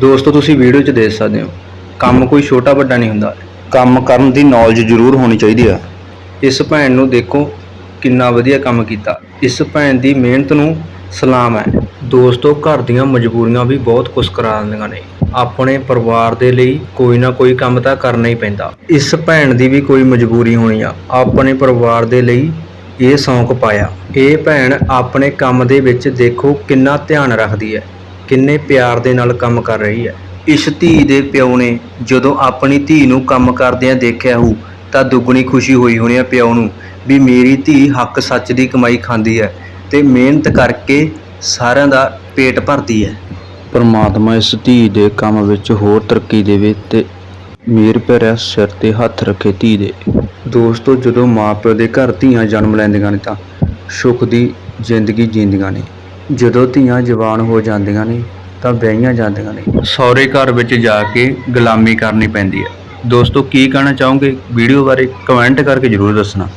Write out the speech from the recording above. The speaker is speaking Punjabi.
ਦੋਸਤੋ, ਤੁਸੀਂ ਵੀਡੀਓ 'ਚ ਦੇਖ ਸਕਦੇ ਹੋ। ਕੰਮ ਕੋਈ ਛੋਟਾ ਵੱਡਾ ਨਹੀਂ ਹੁੰਦਾ। ਕੰਮ ਕਰਨ ਦੀ ਨੌਲੇਜ ਜ਼ਰੂਰ ਹੋਣੀ ਚਾਹੀਦੀ ਆ। ਇਸ ਭੈਣ ਨੂੰ ਦੇਖੋ, ਕਿੰਨਾ ਵਧੀਆ ਕੰਮ ਕੀਤਾ। ਇਸ ਭੈਣ ਦੀ ਮਿਹਨਤ ਨੂੰ ਸਲਾਮ ਹੈ। ਦੋਸਤੋ, ਘਰ ਦੀਆਂ ਮਜਬੂਰੀਆਂ ਵੀ ਬਹੁਤ ਕੁਝ ਕਰਾ ਦਿੰਦੀਆਂ ਨੇ। ਆਪਣੇ ਪਰਿਵਾਰ ਦੇ ਲਈ ਕੋਈ ਨਾ ਕੋਈ ਕੰਮ ਤਾਂ ਕਰਨਾ ਹੀ ਪੈਂਦਾ। ਇਸ ਭੈਣ ਦੀ ਵੀ ਕੋਈ ਮਜਬੂਰੀ ਹੋਣੀ ਆ। ਆਪਣੇ ਪਰਿਵਾਰ ਦੇ ਲਈ ਇਹ ਸ਼ੌਂਕ ਪਾਇਆ। ਇਹ ਭੈਣ ਆਪਣੇ ਕੰਮ ਦੇ ਵਿੱਚ ਦੇਖੋ ਕਿੰਨਾ ਧਿਆਨ ਰੱਖਦੀ ਹੈ। ਕਿੰਨੇ ਪਿਆਰ ਦੇ ਨਾਲ ਕੰਮ ਕਰ ਰਹੀ ਹੈ। ਇਸ ਧੀ ਦੇ ਪਿਓ ਨੇ ਜਦੋਂ ਆਪਣੀ ਧੀ ਨੂੰ ਕੰਮ ਕਰਦਿਆਂ ਦੇਖਿਆ ਹੋਊ, ਤਾਂ ਦੁੱਗਣੀ ਖੁਸ਼ੀ ਹੋਈ ਹੋਣੀ ਆ ਪਿਓ ਨੂੰ ਵੀ ਮੇਰੀ ਧੀ ਹੱਕ ਸੱਚ ਦੀ ਕਮਾਈ ਖਾਂਦੀ ਹੈ ਤੇ ਮਿਹਨਤ ਕਰਕੇ ਸਾਰਿਆਂ ਦਾ ਪੇਟ ਭਰਦੀ ਹੈ। ਪਰਮਾਤਮਾ ਇਸ ਧੀ ਦੇ ਕੰਮ ਵਿੱਚ ਹੋਰ ਤਰੱਕੀ ਦੇਵੇ ਤੇ ਮੇਰ ਭਰਿਆ ਸਿਰ ਤੇ ਹੱਥ ਰੱਖੇ ਧੀ ਦੇ। ਦੋਸਤੋ, ਜਦੋਂ ਮਾਪਿਓ ਦੇ ਘਰ ਧੀਆਂ ਜਨਮ ਲੈਂਦੀਆਂ ਨੇ ਤਾਂ ਸੁੱਖ ਦੀ ਜ਼ਿੰਦਗੀ ਜੀਂਦੀਆਂ ਨੇ। ਜਦੋਂ ਧੀਆਂ ਜਵਾਨ ਹੋ ਜਾਂਦੀਆਂ ਨੇ, ਤਾਂ ਵਿਆਹੀਆਂ ਜਾਂਦੀਆਂ ਨੇ। ਸਹੁਰੇ ਘਰ ਵਿੱਚ ਜਾ ਕੇ ਗੁਲਾਮੀ ਕਰਨੀ ਪੈਂਦੀ ਹੈ। ਦੋਸਤੋ, ਕੀ ਕਹਿਣਾ ਚਾਹੋਗੇ? ਵੀਡੀਓ ਬਾਰੇ ਕਮੈਂਟ ਕਰਕੇ ਜਰੂਰ ਦੱਸਣਾ।